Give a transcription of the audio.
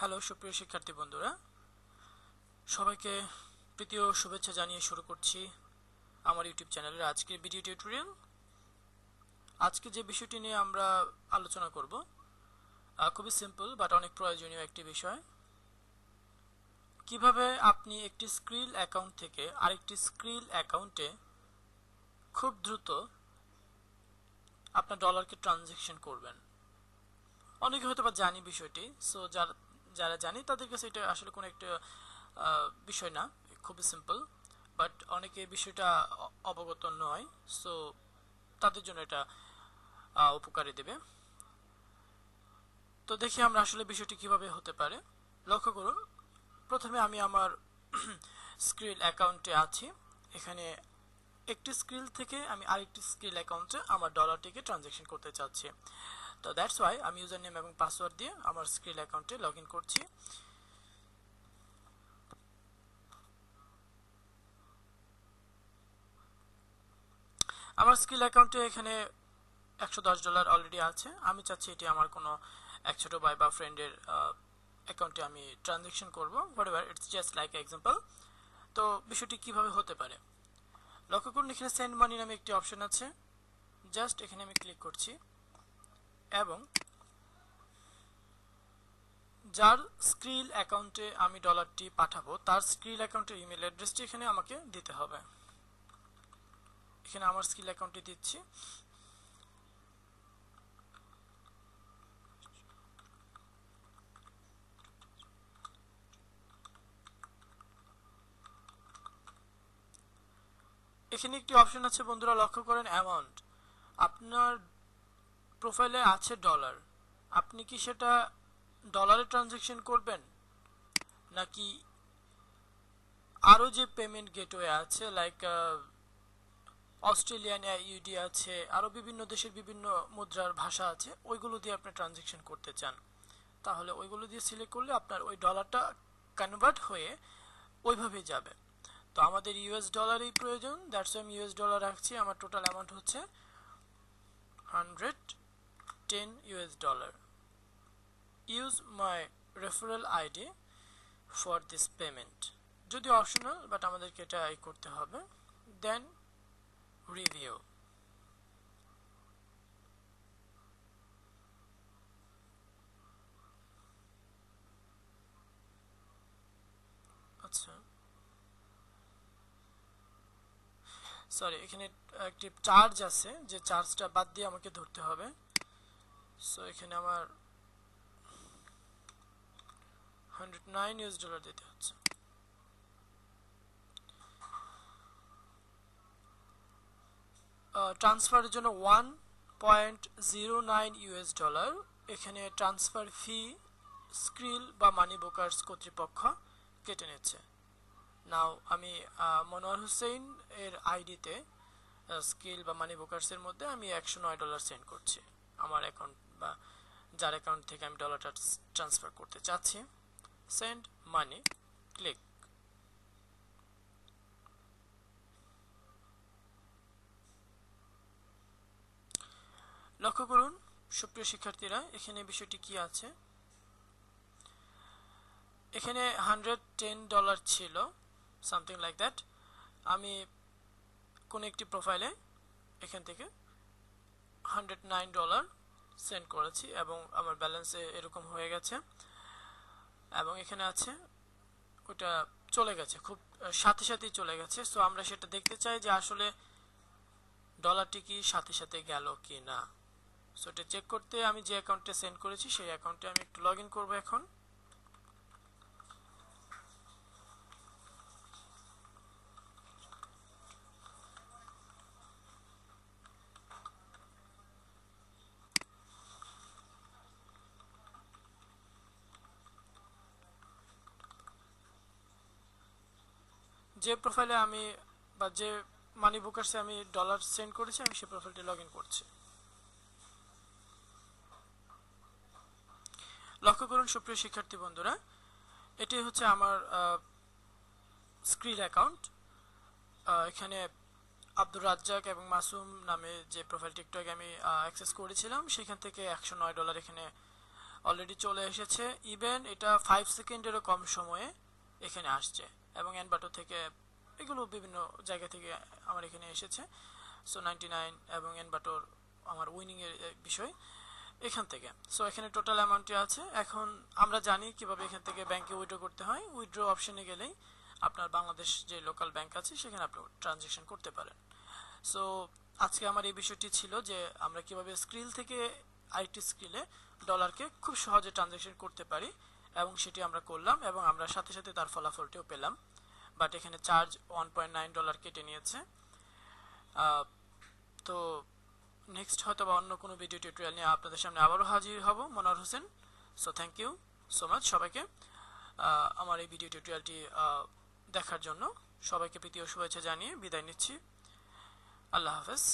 Hello, সুপ্রিয় শিক্ষার্থী বন্ধুরা। সবাইকে প্রীতীয় শুভেচ্ছা জানিয়ে শুরু করছি আমার ইউটিউব চ্যানেলের আজকের ভিডিও টিউটোরিয়াল। আজকে যে বিষয়টি নিয়ে আমরা আলোচনা করব খুবই সিম্পল বাট অনেক প্রয়োজনীয় একটি বিষয়। কীভাবে আপনি একটি স্ক্রিল অ্যাকাউন্ট থেকে আরেকটি স্ক্রিল অ্যাকাউন্টে খুব দ্রুত আপনার ডলারকে ট্রানজ্যাকশন করবেন? অনেকে হয়তো বা জানি বিষয়টি, সো যারা যারা জানি, তাদের কাছে এটা আসলে কোনো একটা বিষয় না, খুবই সিম্পল বাট অনেকে বিষয়টা অবগত নয় সো তাদের জন্য এটা উপকারী দেবে। তো দেখি আমরা আসলে বিষয়টি কীভাবে হতে পারে। লক্ষ্য করুন, প্রথমে আমি আমার স্ক্রিল অ্যাকাউন্টে আছি। এখানে একটি স্ক্রিল থেকে আমি আরেকটি স্ক্রিল অ্যাকাউন্টে আমার ডলারটিকে ট্রানজ্যাকশন করতে চাচ্ছি। তো দ্যাটস ওয়াই আমি ইউজার নেম এবং পাসওয়ার্ড দিয়ে আমার স্ক্রিল অ্যাকাউন্টে লগ করছি। আমার স্কিল অ্যাকাউন্টে এখানে একশো দশ ডলার অলরেডি আছে। আমি চাচ্ছি এটি আমার কোনো এক ছোট ভাই বা ফ্রেন্ডের অ্যাকাউন্টে আমি ট্রানজ্যাকশন করব। Whatever it's just like example তো বিষয়টি কীভাবে হতে পারে? লক্ষ্য করুন, এখানে সেন্ড মানি নামে একটি অপশন আছে। জাস্ট এখানে আমি ক্লিক করছি। এবং যার স্ক্রিল অ্যাকাউন্টে আমি ডলারটি পাঠাবো, তার স্ক্রিল অ্যাকাউন্টের ইমেল অ্যাড্রেসটি এখানে আমাকে দিতে হবে। এখানে আমার স্কিল অ্যাকাউন্টে দিচ্ছি। এখানে একটি অপশন আছে, বন্ধুরা, লক্ষ্য করেন, অ্যামাউন্ট। আপনার প্রোফাইলে আছে ডলার আপনি কি সেটা ডলারে ট্রানজ্যাকশন করবেন? নাকি আরও যে পেমেন্ট গেটওয়ে আছে লাইক অস্ট্রেলিয়ান ইউডি আছে, আরও বিভিন্ন দেশের বিভিন্ন মুদ্রার ভাষা আছে, ওইগুলো দিয়ে আপনি ট্রানজ্যাকশন করতে চান, তাহলে ওইগুলো দিয়ে সিলেক্ট করলে আপনার ওই ডলারটা কনভার্ট হয়ে ওইভাবেই যাবে। তো আমাদের ইউএস ডলারই প্রয়োজন দ্যাটস আমি ইউএস ডলার রাখছি, আমার টোটাল অ্যামাউন্ট হচ্ছে hundred ten US dollar use my referral ID for this payment যদি অপশনাল বাট আমাদেরকে এটা এই করতে হবে দেন রিভিউ আচ্ছা। সরি এখানে একটি চার্জ আছে, যে চার্জটা বাদ দিয়ে আমাকে ধরতে হবে। সো এখানে আমার হান্ড্রেড নাইন ইউএস ডলার দিতে হচ্ছে। ট্রান্সফারের জন্য one point zero nine US dollar এখানে ট্রান্সফার ফি স্ক্রিল বা মানি ব্রোকার্স কর্তৃপক্ষ কেটে নিচ্ছে। নাও আমি মনোয়ার হোসেন এর আইডিতে স্কিল বা মানি ব্রোকার্সের মধ্যে আমি একশো নয় ডলার সেন্ড করছি। আমার অ্যাকাউন্ট বা যার অ্যাকাউন্ট থেকে আমি ডলারটা ট্রান্সফার করতে চাচ্ছি সেন্ড মানি ক্লিক লক্ষ্য করুন, সুপ্রিয় শিক্ষার্থীরা, এখানে বিষয়টি কি আছে? এখানে হান্ড্রেড টেন ডলার ছিল সামথিং লাইক দ্যাট আমি কোন একটি প্রোফাইলে এখান থেকে হান্ড্রেড নাইন ডলার সেন্ড করেছি এবং আমার ব্যালেন্সে এরকম হয়ে গেছে। এবং এখানে আছে, ওটা চলে গেছে, খুব সাথে সাথেই চলে গেছে। সো আমরা সেটা দেখতে চাই যে আসলে ডলারটি কি সাথে সাথে গেল কি না সো এটা চেক করতে আমি যে অ্যাকাউন্টে সেন্ড করেছি, সেই অ্যাকাউন্টে আমি একটু লগ ইন করব এখন। যে প্রোফাইলে আমি বা যে মানি বুকার্সে আমি ডলার সেন্ড করেছি, আমি সেই প্রোফাইলটি লগ করছি। লক্ষ্য করুন, সুপ্রিয় শিক্ষার্থী বন্ধুরা, এটি হচ্ছে আমার স্ক্রিল অ্যাকাউন্ট এখানে আব্দুর রাজ্জাক এবং মাসুম নামে যে প্রোফাইলটি একটু আগে আমি অ্যাক্সেস করেছিলাম, সেখান থেকে একশো নয় ডলার এখানে অলরেডি চলে এসেছে। ইভেন এটা ফাইভ সেকেন্ডেরও কম সময়ে এখানে আসছে। এবং এনবাটো থেকে এগুলো বিভিন্ন জায়গা থেকে আমার এখানে এসেছে। সো নাইনটি নাইন এবং এনবাটোর আমার উইনিংয়ের বিষয় এখান থেকে। সো এখানে টোটাল অ্যামাউন্টটি আছে। এখন আমরা জানি কীভাবে এখান থেকে ব্যাংকে উইথড্র করতে হয়। উইথড্র অপশনে গেলেই আপনার বাংলাদেশ যে লোকাল ব্যাংক আছে, সেখানে আপনি ট্রানজেকশন করতে পারেন। সো আজকে আমার এই বিষয়টি ছিল যে আমরা কীভাবে স্ক্রিল থেকে আইটি স্ক্রিলে ডলারকে খুব সহজে ট্রানজেকশন করতে পারি। এবং সেটি আমরা করলাম এবং আমরা সাথে সাথে তার ফলাফলটিও পেলাম। বাট এখানে charge one point nine dollar কেটে নিয়েছে। তো নেক্সট হয়তো বা অন্য কোনো ভিডিও টিউটোরিয়াল নিয়ে আপনাদের সামনে আবারও হাজির হব Monowar Hossain. So thank you so much সবাইকে। আমার এই ভিডিও টিউটোরিয়ালটি দেখার জন্য সবাইকে প্রীতি ও শুভেচ্ছা জানিয়ে বিদায় নিচ্ছি। আল্লাহ হাফেজ।